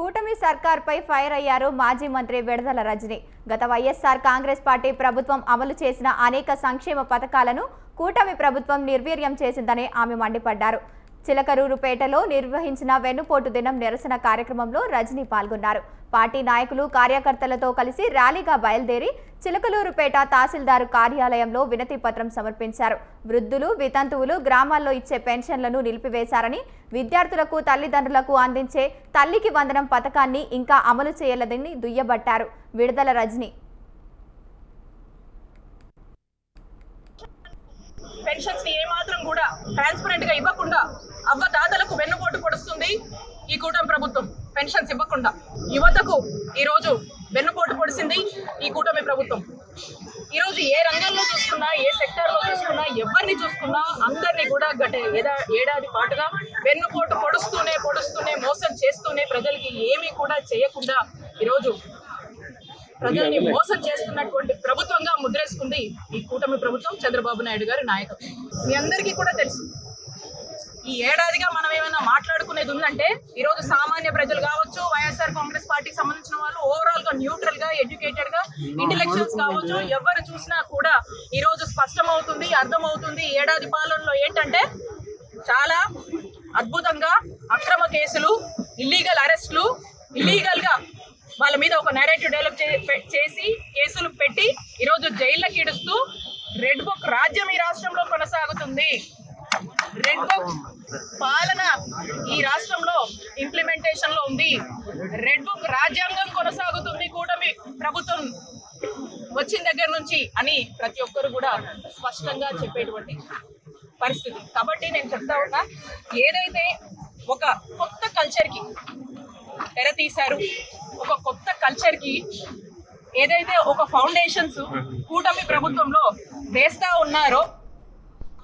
కూటమి సర్కార్పై ఫైర్ అయ్యారు మాజీ మంత్రి విడదల రజని. గత వైఎస్ఆర్ కాంగ్రెస్ పార్టీ ప్రభుత్వం అమలు చేసిన అనేక సంక్షేమ పథకాలను కూటమి ప్రభుత్వం నిర్వీర్యం చేసిందని ఆమె మండిపడ్డారు. చిలకరూరుపేటలో నిర్వహించిన వెన్నుపోటు దినం నిరసన కార్యక్రమంలో రజని పాల్గొన్నారు. పార్టీ నాయకులు కార్యకర్తలతో కలిసి ర్యాలీగా బయలుదేరి చిలకలూరుపేట తహసీల్దారు కార్యాలయంలో వినతి పత్రం సమర్పించారు. వృద్ధులు వితంతువులు గ్రామాల్లో ఇచ్చే పెన్షన్లను నిలిపివేశారని విద్యార్థులకు తల్లిదండ్రులకు అందించే తల్లికి వందనం పథకాన్ని ఇంకా అమలు చేయలేదని దుయ్యబట్టారు. విడుదల రజని. పెన్షన్స్ ఏమాత్రం కూడా ట్రాన్స్పరెంట్గా ఇవ్వకుండా ఈ కూటమి ప్రభుత్వం పెన్షన్స్ ఇవ్వకుండా యువతకు ఈ రోజు వెన్నుపోటు పొడిసింది ఈ కూటమి ప్రభుత్వం. ఈ రోజు ఏ రంగంలో చూసుకున్నా ఏ సెక్టర్లో చూసుకున్నా ఎవరిని చూసుకున్నా అందరినీ కూడా గట ఏడాది పాటుగా వెన్నుపోటు పొడుస్తూనే పొడుస్తూనే మోసం చేస్తూనే ప్రజలకి ఏమీ కూడా చేయకుండా ఈరోజు ప్రజల్ని మోసం చేస్తున్నటువంటి ప్రభుత్వంగా ముద్రేసుకుంది ఈ కూటమి ప్రభుత్వం చంద్రబాబు నాయుడు గారి నాయకత్వం. మీ అందరికీ కూడా తెలుసు. ఈ ఏడాదిగా మనం ఏమైనా ఎందుకంటే ఈ రోజు సామాన్య ప్రజలు కావచ్చు వైఎస్ఆర్ కాంగ్రెస్ పార్టీకి సంబంధించిన వాళ్ళు ఓవరాల్గా న్యూట్రల్గా ఎడ్యుకేటెడ్గా ఇంటెలెక్చువల్స్ కావచ్చు ఎవరు చూసినా కూడా ఈ రోజు స్పష్టమవుతుంది అర్థమవుతుంది ఏడాది పాలనలో ఏంటంటే చాలా అద్భుతంగా అక్రమ కేసులు ఇల్లీగల్ అరెస్టులు ఇల్లీగల్గా వాళ్ళ మీద ఒక నేరేటివ్ డెవలప్ చేసి కేసులు పెట్టి ఈరోజు జైళ్ళకి ఇడుస్తూ రెడ్ బుక్ రాజ్యం ఈ రాష్ట్రంలో కొనసాగుతుంది. రెడ్ బుక్ పాలన ఈ రాష్ట్రంలో ఇంప్లిమెంటేషన్లో ఉంది. రెడ్ బుక్ రాజ్యాంగం కొనసాగుతుంది కూటమి ప్రభుత్వం వచ్చిన దగ్గర నుంచి అని ప్రతి ఒక్కరు కూడా స్పష్టంగా చెప్పేటువంటి పరిస్థితి. కాబట్టి నేను చెప్తా ఉన్నా ఏదైతే ఒక కొత్త కల్చర్కి తెర తీశారు ఒక కొత్త కల్చర్కి ఏదైతే ఒక ఫౌండేషన్స్ కూటమి ప్రభుత్వంలో వేస్తా ఉన్నారో